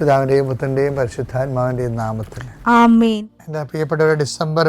പിതാവിന്റെയും പുത്രന്റെയും പരിശുദ്ധാത്മാവിന്റെയും നാമത്തിൽ. എന്റെ പ്രിയപ്പെട്ടവരെ ഡിസംബർ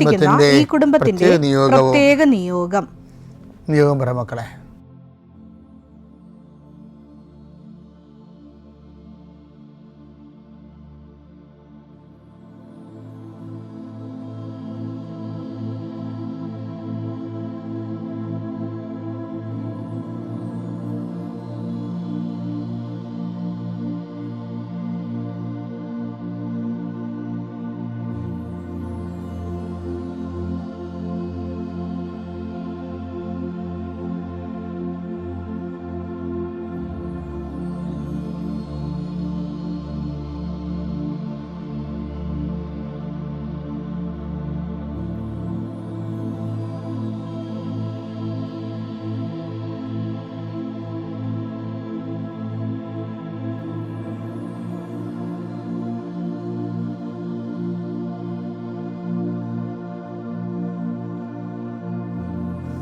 ഞങ്ങളിപ്പോൾ ഈ കുടുംബത്തിന്റെ പ്രത്യേക നിയോഗം. നിയോഗം പറ മക്കളെ.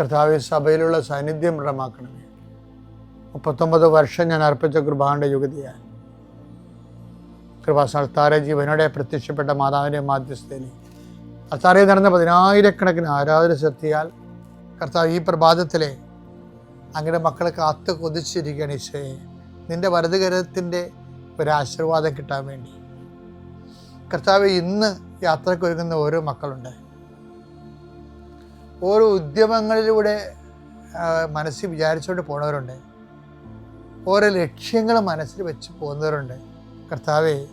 കർത്താവെ സഭയിലുള്ള സാന്നിധ്യം ദൃഢമാക്കണമേ. മുപ്പത്തൊമ്പത് വർഷം ഞാൻ അർപ്പിച്ച കൃപാന്റെ യുഗതിയാൽ കൃപാസ്ഥാന ജീവനോടെ പ്രത്യക്ഷപ്പെട്ട മാതാവിന്റെ മാധ്യസ്ഥയിൽ അത്താറയിൽ നടന്ന പതിനായിരക്കണക്കിന് ആരാധന ശക്തിയാൽ കർത്താവ് ഈ പ്രഭാതത്തിലെ അങ്ങയുടെ മക്കളെ കാത്ത് കൊതിച്ചിരിക്കുകയാണ് ഈശോയെ. നിന്റെ വലതുകരത്തിന്റെ ഒരു ആശീർവാദം കിട്ടാൻ വേണ്ടി. കർത്താവ് ഇന്ന് യാത്രയ്ക്ക് ഒരുങ്ങുന്ന ഓരോ മക്കളുണ്ട്. ഓരോ ഉദ്യമങ്ങളിലൂടെ മനസ്സിൽ വിചാരിച്ചുകൊണ്ട് പോണവരുണ്ട്. ഓരോ ലക്ഷ്യങ്ങൾ മനസ്സിൽ വെച്ച് പോകുന്നവരുണ്ട്. കർത്താവെ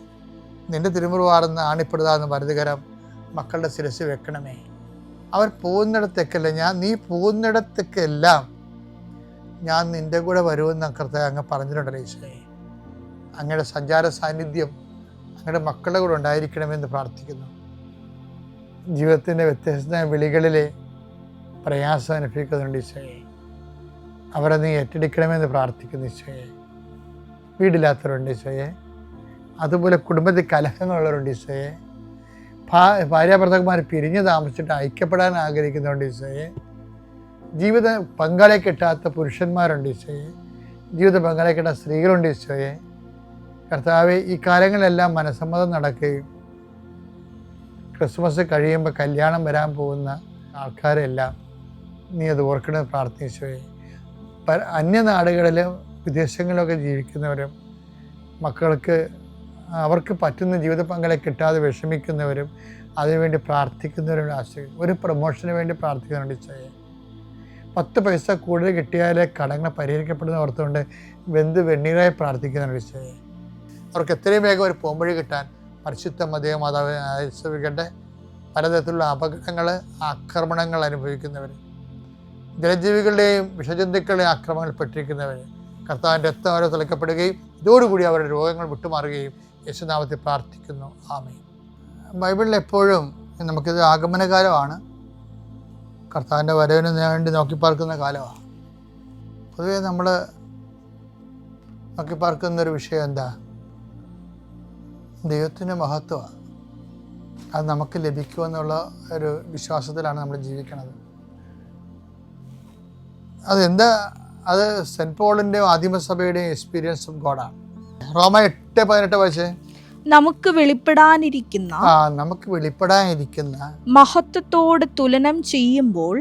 നിന്റെ തിരുമുറുവാർന്ന് ആണിപ്പെടുതാന്ന് വലതുകരം മക്കളുടെ ശിരസ് വെക്കണമേ. അവർ പോകുന്നിടത്തേക്കല്ല ഞാൻ നീ പോകുന്നിടത്തേക്കെല്ലാം ഞാൻ നിന്റെ കൂടെ വരുമെന്ന് കർത്താവ് അങ്ങ് പറഞ്ഞിട്ടുണ്ടല്ലോ ഈശോയെ. അങ്ങയുടെ സഞ്ചാര സാന്നിധ്യം അങ്ങയുടെ മക്കളുടെ കൂടെ ഉണ്ടായിരിക്കണമെന്ന് പ്രാർത്ഥിക്കുന്നു. ജീവിതത്തിന്റെ വ്യത്യസ്ത വിളികളിൽ പ്രയാസം അനുഭവിക്കുന്നുണ്ട് ഈശോയെ. അവരെ നീ ഏറ്റെടുക്കണമെന്ന് പ്രാർത്ഥിക്കുന്നു ഈശോയെ. വീടില്ലാത്തവരുണ്ട് ഈശോയെ. അതുപോലെ കുടുംബത്തിൽ കലഹങ്ങളുള്ളവരുണ്ട് ഈശോയെ. ഭാ ഭാര്യാഭർത്താക്കന്മാർ പിരിഞ്ഞ് താമസിച്ചിട്ട് ഐക്യപ്പെടാൻ ആഗ്രഹിക്കുന്നുണ്ട് ഈശോയെ. ജീവിത പങ്കാളിയെ കിട്ടാത്ത പുരുഷന്മാരുണ്ട് ഈശോയെ. ജീവിത പങ്കാളിയെ കിട്ടാത്ത സ്ത്രീകളുണ്ട് ഈശോയെ. കർത്താവ് ഈ കാലങ്ങളിലെല്ലാം മനസ്സമ്മതം നടക്കുകയും ക്രിസ്മസ് കഴിയുമ്പോൾ കല്യാണം വരാൻ പോകുന്ന ആൾക്കാരെല്ലാം നീ അത് ഓർക്കണമെന്ന് പ്രാർത്ഥിച്ചു. പല അന്യനാടുകളിലും വിദേശങ്ങളിലൊക്കെ ജീവിക്കുന്നവരും മക്കൾക്ക് അവർക്ക് പറ്റുന്ന ജീവിത പങ്കാളെ കിട്ടാതെ വിഷമിക്കുന്നവരും അതിനുവേണ്ടി പ്രാർത്ഥിക്കുന്നവരും ആശ്രയിക്കും ഒരു പ്രൊമോഷന് വേണ്ടി പ്രാർത്ഥിക്കുന്നുണ്ട് ഈശോയെ. പത്ത് പൈസ കൂടുതൽ കിട്ടിയാലേ കടങ്ങൾ പരിഹരിക്കപ്പെടുന്ന ഓർത്തുകൊണ്ട് വെന്ത് വെണ്ണീറായി പ്രാർത്ഥിക്കുന്നുണ്ട് ഈശോയെ. അവർക്ക് എത്രയും വേഗം ഒരു പോംവഴി കിട്ടാൻ പരിശുദ്ധ മതിയ മാതാവിനെ ആശ്രയിക്കട്ടെ പലതരത്തിലുള്ള അപകടങ്ങൾ ആക്രമണങ്ങൾ അനുഭവിക്കുന്നവർ ജലജീവികളുടെയും വിഷജന്തുക്കളുടെയും ആക്രമണങ്ങൾ പെട്ടിരിക്കുന്നവർ കർത്താവിന്റെ രക്തം അവരെ തിളക്കപ്പെടുകയും ഇതോടുകൂടി അവരുടെ രോഗങ്ങൾ വിട്ടുമാറുകയും യേശുനാമത്തിൽ പ്രാർത്ഥിക്കുന്നു. ആമേ ബൈബിളിൽ എപ്പോഴും നമുക്കിത് ആഗമനകാലമാണ്. കർത്താവിന്റെ വരവിന് വേണ്ടി നോക്കിപ്പാർക്കുന്ന കാലമാണ്. പൊതുവേ നമ്മൾ നോക്കിപ്പാർക്കുന്ന ഒരു വിഷയം എന്താ? ദൈവത്തിന്റെ മഹത്വമാണ്. അത് നമുക്ക് ലഭിക്കുമെന്നുള്ള ഒരു വിശ്വാസത്തിലാണ് നമ്മൾ ജീവിക്കുന്നത്. അതെന്താ? അത് സെന്റ് പോളിന്റെ ആദിമസഭയുടെയും എക്സ്പീരിയൻസ് ഓഫ് ഗോഡാണ് റോമ എട്ട് പതിനെട്ട് വയസ്സ് നമുക്ക് വെളിപ്പെടാനിരിക്കുന്ന ആ നമുക്ക് വെളിപ്പെടാനിരിക്കുന്ന മഹത്വത്തോട് തുലനം ചെയ്യുമ്പോൾ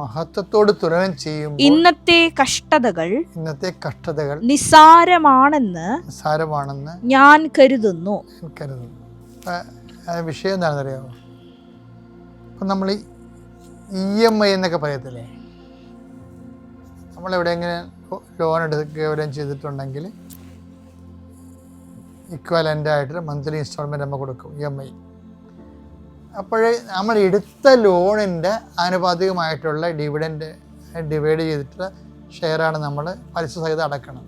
മഹത്വത്തോട് തുലനം ചെയ്യുമ്പോൾ ഇന്നത്തെ കഷ്ടതകൾ ഇന്നത്തെ കഷ്ടതകൾ നിസാരമാണെന്ന് നിസാരമാണെന്ന് ഞാൻ കരുതുന്നു. കരുതുന്നു. വിഷയം എന്താണെന്നറിയാമോ ഇപ്പം നമ്മൾ ഇ എം ഐ എന്നൊക്കെ പറയത്തില്ലേ? നമ്മളെവിടെയെങ്കിലും ലോൺ എടുക്കുകയും ചെയ്തിട്ടുണ്ടെങ്കിൽ ഇക്വലന്റ് ആയിട്ട് മന്ത്ലി ഇൻസ്റ്റാൾമെന്റ് നമ്മൾ കൊടുക്കും ഇ എം ഐ അപ്പോഴേ നമ്മൾ എടുത്ത ലോണിന്റെ ആനുപാതികമായിട്ടുള്ള ഡിവിഡൻഡ് ഡിവൈഡ് ചെയ്തിട്ടുള്ള ഷെയറാണ് നമ്മൾ പലിശ സഹിതം അടക്കണം.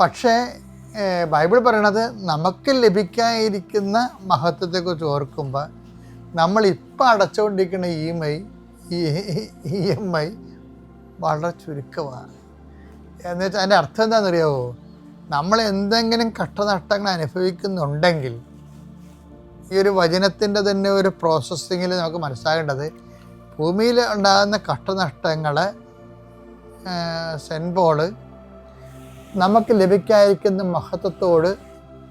പക്ഷേ ബൈബിൾ പറയണത് നമുക്ക് ലഭിക്കാനിരിക്കുന്ന മഹത്വത്തെക്കുറിച്ച് ഓർക്കുമ്പോൾ നമ്മൾ അടച്ചുകൊണ്ടിരിക്കുന്ന E M I E M I വളരെ ചുരുക്കമാണ്. എന്നുവെച്ചാൽ അതിന്റെ അർത്ഥം എന്താണെന്നറിയാമോ നമ്മൾ എന്തെങ്കിലും കഷ്ടനഷ്ടങ്ങൾ അനുഭവിക്കുന്നുണ്ടെങ്കിൽ ഈ ഒരു വചനത്തിന്റെ തന്നെ ഒരു പ്രോസസ്സിങ്ങിൽ നമുക്ക് മനസ്സിലാകേണ്ടത് ഭൂമിയിൽ ഉണ്ടാകുന്ന കഷ്ടനഷ്ടങ്ങളെ സെൻപോൾ നമുക്ക് ലഭിക്കാതിരിക്കുന്ന മഹത്വത്തോട്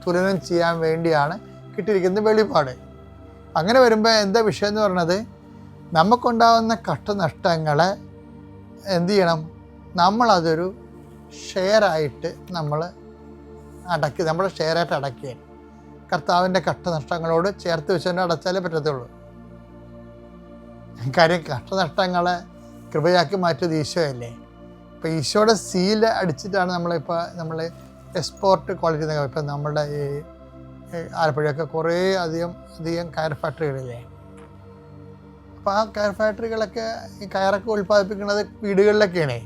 തുലനം ചെയ്യാൻ വേണ്ടിയാണ് കിട്ടിയിരിക്കുന്ന വെളിപാട്. അങ്ങനെ വരുമ്പോൾ എന്താ വിഷയം എന്ന് പറയുന്നത്? നമുക്കുണ്ടാകുന്ന കഷ്ടനഷ്ടങ്ങളെ എന്തു ചെയ്യണം? നമ്മളതൊരു ഷെയറായിട്ട് നമ്മൾ അടക്കി നമ്മൾ ഷെയറായിട്ട് അടക്കുക കർത്താവിന്റെ കഷ്ടനഷ്ടങ്ങളോട് ചേർത്ത് വെച്ചുകൊണ്ട് അടച്ചാലേ പറ്റത്തുള്ളൂ. കാര്യം കഷ്ടനഷ്ടങ്ങളെ കൃപയാക്കി മാറ്റിയത് ഈശോയല്ലേ ഇപ്പോൾ ഈശോയുടെ സീൽ അടിച്ചിട്ടാണ് നമ്മളിപ്പോൾ നമ്മൾ എക്സ്പോർട്ട് ക്വാളിറ്റി ഇപ്പം നമ്മുടെ ഈ ആലപ്പുഴയൊക്കെ കുറേ അധികം അധികം കയർ ഫാക്ടറികളില്ലേ അപ്പോൾ ആ കയർ ഫാക്ടറികളൊക്കെ ഈ കയറൊക്കെ ഉൽപ്പാദിപ്പിക്കുന്നത് വീടുകളിലൊക്കെയാണേ.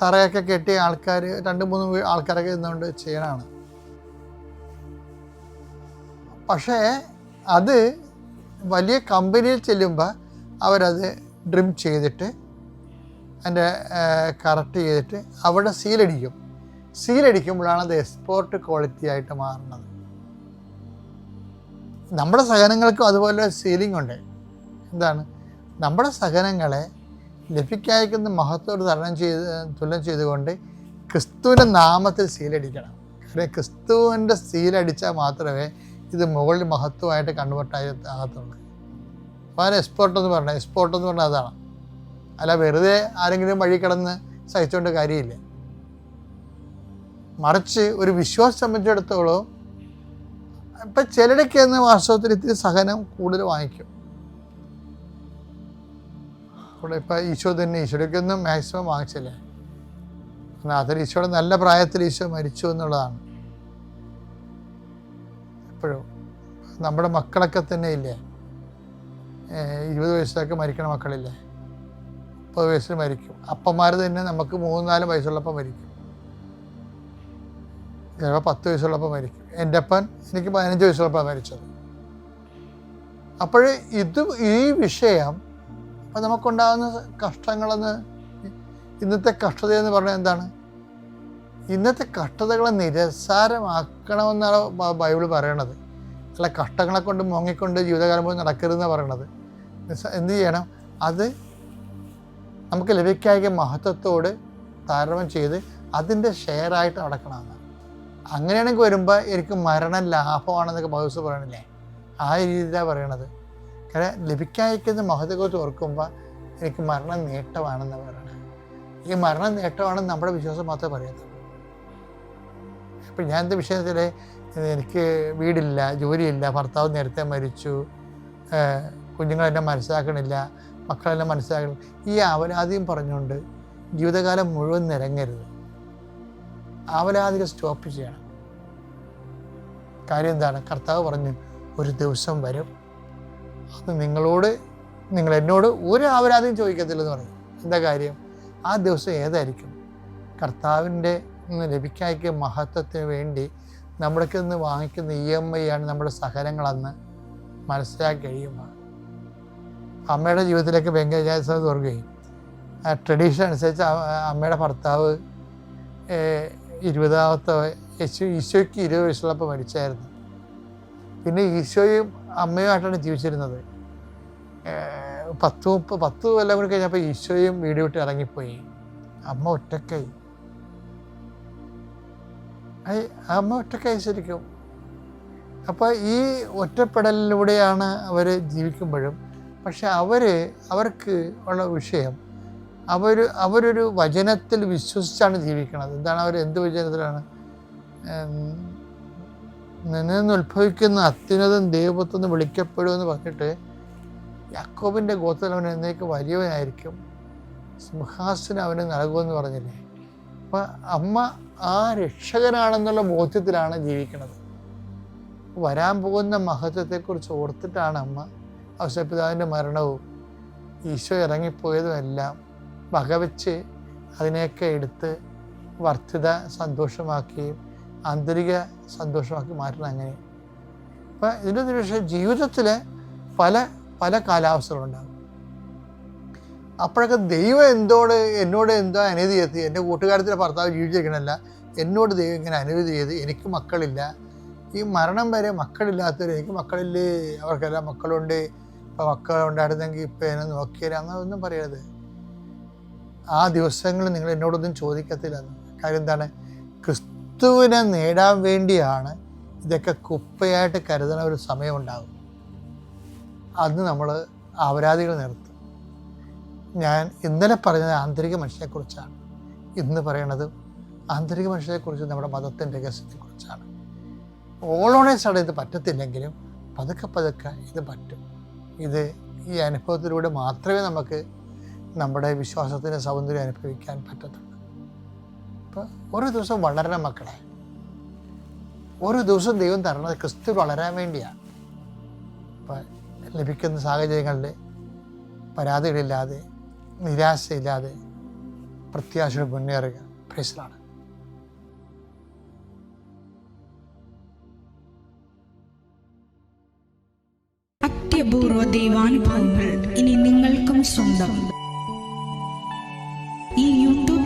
തറയൊക്കെ കെട്ടിയ ആൾക്കാർ രണ്ട് മൂന്ന് ആൾക്കാരൊക്കെ നിന്നുകൊണ്ട് ചെയ്യണമാണ് പക്ഷേ അത് വലിയ കമ്പനിയിൽ ചെല്ലുമ്പോൾ അവരത് ഡ്രിം ചെയ്തിട്ട് അതിന്റെ കറക്റ്റ് ചെയ്തിട്ട് അവിടെ സീലടിക്കും. സീലടിക്കുമ്പോഴാണ് അത് എക്സ്പോർട്ട് ക്വാളിറ്റി ആയിട്ട് മാറുന്നത്. നമ്മുടെ സഹനങ്ങൾക്കും അതുപോലെ സീലിംഗ് ഉണ്ട്. എന്താണ്? നമ്മുടെ സഹനങ്ങളെ ലഭിക്കായിക്കുന്ന മഹത്വത്തോട് തരണം ചെയ്ത് തുലം ചെയ്തുകൊണ്ട് ക്രിസ്തുവിന്റെ നാമത്തിൽ സീലടിക്കണം. കാരണം ക്രിസ്തുവിന്റെ സീലടിച്ചാൽ മാത്രമേ ഇത് മുകളിൽ മഹത്വമായിട്ട് കൺവേർട്ടായി ആകത്തുള്ളൂ. അപ്പോൾ അതിന് എക്സ്പോർട്ട് എന്ന് പറഞ്ഞാൽ എക്സ്പോർട്ട് എന്ന് പറഞ്ഞാൽ അതാണ്. അല്ല വെറുതെ ആരെങ്കിലും വഴി കിടന്ന് സഹിച്ചുകൊണ്ട് കാര്യമില്ല. മറിച്ച് ഒരു വിശ്വാസം സംബന്ധിച്ചിടത്തോളം ഇപ്പം ചിലടയ്ക്ക് എന്ന് വാസ്തവത്തിൽ ഇത്തിരി സഹനം കൂടുതൽ വാങ്ങിക്കും. അവിടെ ഇപ്പം ഈശോ തന്നെ ഈശോയ്ക്ക് ഒന്നും മാക്സിമം വാങ്ങിച്ചില്ല. അതൊരു ഈശോയുടെ നല്ല പ്രായത്തിൽ ഈശോ മരിച്ചു എന്നുള്ളതാണ്. എപ്പോഴും. നമ്മുടെ മക്കളൊക്കെ തന്നെ ഇല്ലേ? ഇരുപത് വയസ്സൊക്കെ മരിക്കണ മക്കളില്ലേ? മുപ്പത് വയസ്സിൽ മരിക്കും. അപ്പന്മാർ തന്നെ നമുക്ക് മൂന്ന് നാല് വയസ്സുള്ളപ്പം മരിക്കും. ചിലപ്പോൾ പത്ത് വയസ്സുള്ളപ്പോൾ മരിക്കും. എന്റെ അപ്പൻ എനിക്ക് പതിനഞ്ച് വയസ്സുള്ളപ്പോൾ മരിച്ചത്. അപ്പോൾ ഇത് ഈ വിഷയം അപ്പം നമുക്കുണ്ടാകുന്ന കഷ്ടങ്ങളെന്ന് ഇന്നത്തെ കഷ്ടത എന്ന് പറഞ്ഞാൽ എന്താണ്? ഇന്നത്തെ കഷ്ടതകളെ നിരസാരമാക്കണമെന്നാണ് ബൈബിൾ പറയണത്. അല്ല കഷ്ടങ്ങളെ കൊണ്ട് മുങ്ങിക്കൊണ്ട് ജീവിതകാലം പോയി നടക്കരുതെന്ന് പറയണത്. എന്ത് ചെയ്യണം? അത് നമുക്ക് ലഭിക്കായ മഹത്വത്തോട് താരതമ്യം ചെയ്ത് അതിന്റെ ഷെയറായിട്ട് നടക്കണമെന്ന് അങ്ങനെയാണെങ്കിൽ വരുമ്പോൾ എനിക്ക് മരണം ലാഭമാണെന്നൊക്കെ ബൗസ് പറയണില്ലേ ആ രീതിയിലാണ് പറയണത്. ലഭിക്കാതിരിക്കുന്ന മഹത്വത്തെ ഓർക്കുമ്പോൾ എനിക്ക് മരണം നേട്ടമാണെന്ന് പറയണം. ഈ മരണം നേട്ടമാണെന്ന് നമ്മുടെ വിശ്വാസം മാത്രമേ പറയത്തുള്ളൂ ഇപ്പം ഞാൻ എന്റെ വിഷയത്തിൽ എനിക്ക് വീടില്ല ജോലിയില്ല ഭർത്താവ് നേരത്തെ മരിച്ചു കുഞ്ഞുങ്ങളെന്നെ മനസ്സിലാക്കണില്ല മക്കളെല്ലാം മനസ്സിലാക്കണം ഈ അവലാതിയും പറഞ്ഞുകൊണ്ട് ജീവിതകാലം മുഴുവൻ നിരങ്ങരുത്. അവലാതികൾ സ്റ്റോപ്പ് ചെയ്യണം. കാര്യം എന്താണ്? കർത്താവ് പറഞ്ഞു ഒരു ദിവസം വരും. അത് നിങ്ങളോട് നിങ്ങൾ എന്നോട് ഒരു അവരാദ്യം ചോദിക്കത്തില്ലെന്ന് പറഞ്ഞു എന്താ കാര്യം? ആ ദിവസം ഏതായിരിക്കും? കർത്താവിന്റെ ലഭിക്കായ്ക്ക് മഹത്വത്തിന് വേണ്ടി നമ്മുടെക്ക് നിന്ന് വാങ്ങിക്കുന്ന ഇ എം ഐ ആണ് നമ്മുടെ സഹനങ്ങളെന്ന് മനസ്സിലാക്കി കഴിയുമ്പോൾ അമ്മയുടെ ജീവിതത്തിലേക്ക് വെങ്കടേശ്വര തുറക്കുകയും ആ ട്രഡീഷൻ അനുസരിച്ച് അമ്മയുടെ ഭർത്താവ് ഇരുപതാമത്തെ യേശു ഈശോയ്ക്ക് ഇരുപത് വയസ്സുള്ളപ്പോൾ മരിച്ചായിരുന്നു. പിന്നെ ഈശോയും അമ്മയുമായിട്ടാണ് ജീവിച്ചിരുന്നത്. പത്ത് മുപ്പത് പത്ത് കൊല്ലം കൂടി കഴിഞ്ഞപ്പോൾ ഈശോയും വീട് വിട്ട് ഇറങ്ങിപ്പോയി. അമ്മ ഒറ്റക്കായി അമ്മ ഒറ്റക്കായി ശരിക്കും. അപ്പോൾ ഈ ഒറ്റപ്പെടലിലൂടെയാണ് അവർ ജീവിക്കുമ്പോഴും പക്ഷെ അവർ അവർക്ക് ഉള്ള വിഷയം അവർ അവരൊരു വചനത്തിൽ വിശ്വസിച്ചാണ് ജീവിക്കുന്നത് എന്താണ് അവർ എന്ത് വചനത്തിലാണ്? ഉം, നിന്നിൽ നിന്ന് ഉത്ഭവിക്കുന്ന അത്യുന്നതം ദൈവത്വം വിളിക്കപ്പെടുമെന്ന് പറഞ്ഞിട്ട് യാക്കോബിന്റെ ഗോത്രത്തിൽ അവൻ എന്നേക്ക് വലിയവനായിരിക്കും. സിംഹാസനം അവന് നൽകുമെന്ന് പറഞ്ഞില്ലേ? അപ്പം അമ്മ ആ രക്ഷകനാണെന്നുള്ള ബോധ്യത്തിലാണ് ജീവിക്കുന്നത്. വരാൻ പോകുന്ന മഹത്വത്തെക്കുറിച്ച് ഓർത്തിട്ടാണ് അമ്മ അവസരപിതാവിന്റെ മരണവും ഈശോ ഇറങ്ങിപ്പോയതും എല്ലാം വകവെച്ച് അതിനെയൊക്കെ എടുത്ത് വർദ്ധിത സന്തോഷമാക്കുകയും ആന്തരിക സന്തോഷമാക്കി മാറ്റണം അങ്ങനെ അപ്പം ഇതിന്റെ വിഷയം ജീവിതത്തിൽ പല പല കാലാവസ്ഥകളുണ്ടാകും. അപ്പോഴൊക്കെ ദൈവം എന്തോട് എന്നോട് എന്തോ അനുമതി ചെയ്ത് എന്റെ കൂട്ടുകാരത്തിന്റെ ഭർത്താവ് ജീവിച്ചിരിക്കണമല്ല എന്നോട് ദൈവം ഇങ്ങനെ അനുമതി ചെയ്ത് എനിക്ക് മക്കളില്ല. ഈ മരണം വരെ മക്കളില്ലാത്തവർ എനിക്ക് മക്കളില്ലേ അവർക്കെല്ലാം മക്കളുണ്ട് ഇപ്പം മക്കളുണ്ടായിരുന്നെങ്കിൽ ഇപ്പം എന്നെ നോക്കിയാൽ അങ്ങനെയൊന്നും പറയരുത്. ആ ദിവസങ്ങളിൽ നിങ്ങൾ എന്നോടൊന്നും ചോദിക്കത്തില്ല. കാര്യം എന്താണ്? ക്രിസ്തുവിനെ നേടാൻ വേണ്ടിയാണ് ഇതൊക്കെ കുപ്പയായിട്ട് കരുതുന്ന ഒരു സമയമുണ്ടാകും. അന്ന് നമ്മൾ അപരാധികൾ നിർത്തും. ഞാൻ ഇന്നലെ പറഞ്ഞത് ആന്തരിക മനുഷ്യനെക്കുറിച്ചാണ്. ഇന്ന് പറയണത് ആന്തരിക മനുഷ്യനെക്കുറിച്ച് നമ്മുടെ മതത്തിന്റെ രഹസ്യത്തെക്കുറിച്ചാണ്. ഓളോണേ സട ഇത് പറ്റത്തില്ലെങ്കിലും പതുക്കെ പതുക്കെ ഇത് പറ്റും. ഇത് ഈ അനുഭവത്തിലൂടെ മാത്രമേ നമുക്ക് നമ്മുടെ വിശ്വാസത്തിന്റെ സൗന്ദര്യം അനുഭവിക്കാൻ പറ്റത്തുള്ളൂ. അപ്പോൾ ഒരു ദിവസം വളരണം മക്കളെ ഒരു ദിവസം ദൈവം തരണത് ക്രിസ്തു വളരാൻ വേണ്ടിയാണ് അപ്പം ലഭിക്കുന്ന സാഹചര്യങ്ങളിൽ പരാതികളില്ലാതെ നിരാശയില്ലാതെ പ്രത്യാശയോടെ മുന്നേറുക. പ്രൈസലാണ് അത്യപൂർവ ദൈവാനുഭവങ്ങൾ ഇനി നിങ്ങൾക്കും സ്വന്തം.